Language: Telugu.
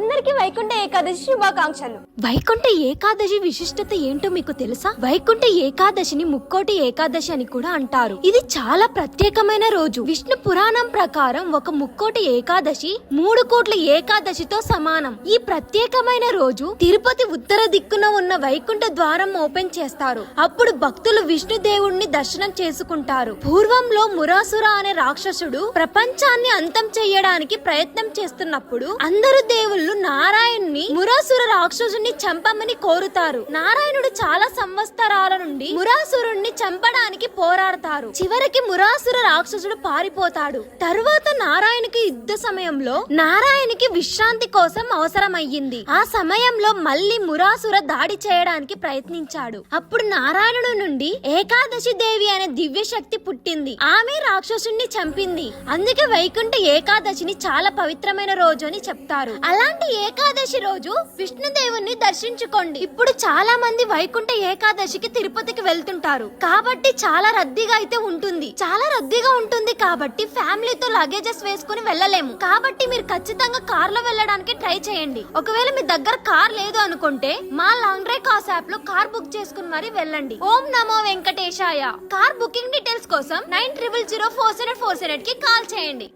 one అందరికీ వైకుంఠ ఏకాదశి శుభాకాంక్షలు. వైకుంఠ ఏకాదశి విశిష్టత ఏంటో మీకు తెలుసా? వైకుంఠ ఏకాదశిని ముక్కోటి ఏకాదశి అని కూడా అంటారు. ఇది చాలా ప్రత్యేకమైన రోజు. విష్ణు పురాణం ప్రకారం ఒక ముక్కోటి ఏకాదశి మూడు కోట్ల ఏకాదశితో సమానం. ఈ ప్రత్యేకమైన రోజు తిరుపతి ఉత్తర దిక్కున ఉన్న వైకుంఠ ద్వారం ఓపెన్ చేస్తారు. అప్పుడు భక్తులు విష్ణు దేవుణ్ణి దర్శనం చేసుకుంటారు. పూర్వంలో మురాసుర అనే రాక్షసుడు ప్రపంచాన్ని అంతం చేయడానికి ప్రయత్నం చేస్తున్నప్పుడు అందరు దేవుళ్ళు நாராயண் మురాసుర రాక్షసుని చంపమని కోరుతారు. నారాయణుడు చాలా సంవత్సరాల నుండి మురాసురుణ్ణి చంపడానికి పోరాడతారు. చివరికి మురాసుర రాక్షసుడు పారిపోతాడు. తరువాత నారాయణకి యుద్ధ సమయంలో నారాయణకి విశ్రాంతి కోసం అవసరమయ్యింది. ఆ సమయంలో మళ్ళీ మురాసుర దాడి చేయడానికి ప్రయత్నించాడు. అప్పుడు నారాయణుడు నుండి ఏకాదశి దేవి అనే దివ్య శక్తి పుట్టింది. ఆమె రాక్షసుణ్ణి చంపింది. అందుకే వైకుంఠ ఏకాదశిని చాలా పవిత్రమైన రోజు అని చెప్తారు. అలాంటి ఏకాదశి రోజు విష్ణుదేవుని దర్శించుకోండి. ఇప్పుడు చాలా మంది వైకుంఠ ఏకాదశికి తిరుపతికి వెళ్తుంటారు. కాబట్టి చాలా రద్దీగా అయితే ఉంటుంది. చాలా రద్దీగా ఉంటుంది కాబట్టి ఫ్యామిలీతో లగేజెస్ వేసుకుని వెళ్ళలేము. కాబట్టి మీరు ఖచ్చితంగా కార్లో వెళ్ళడానికి ట్రై చేయండి. ఒకవేళ మీ దగ్గర కార్ లేదు అనుకుంటే మా లాంగ్ డ్రైవ్ కాస్ యాప్లో కార్ బుక్ చేసుకుని మరి వెళ్ళండి. ఓం నమో వెంకటేశాయ. కార్ బుకింగ్ డీటెయిల్స్ కోసం nine triple zero four seven four సెవెన్కి కాల్ చేయండి.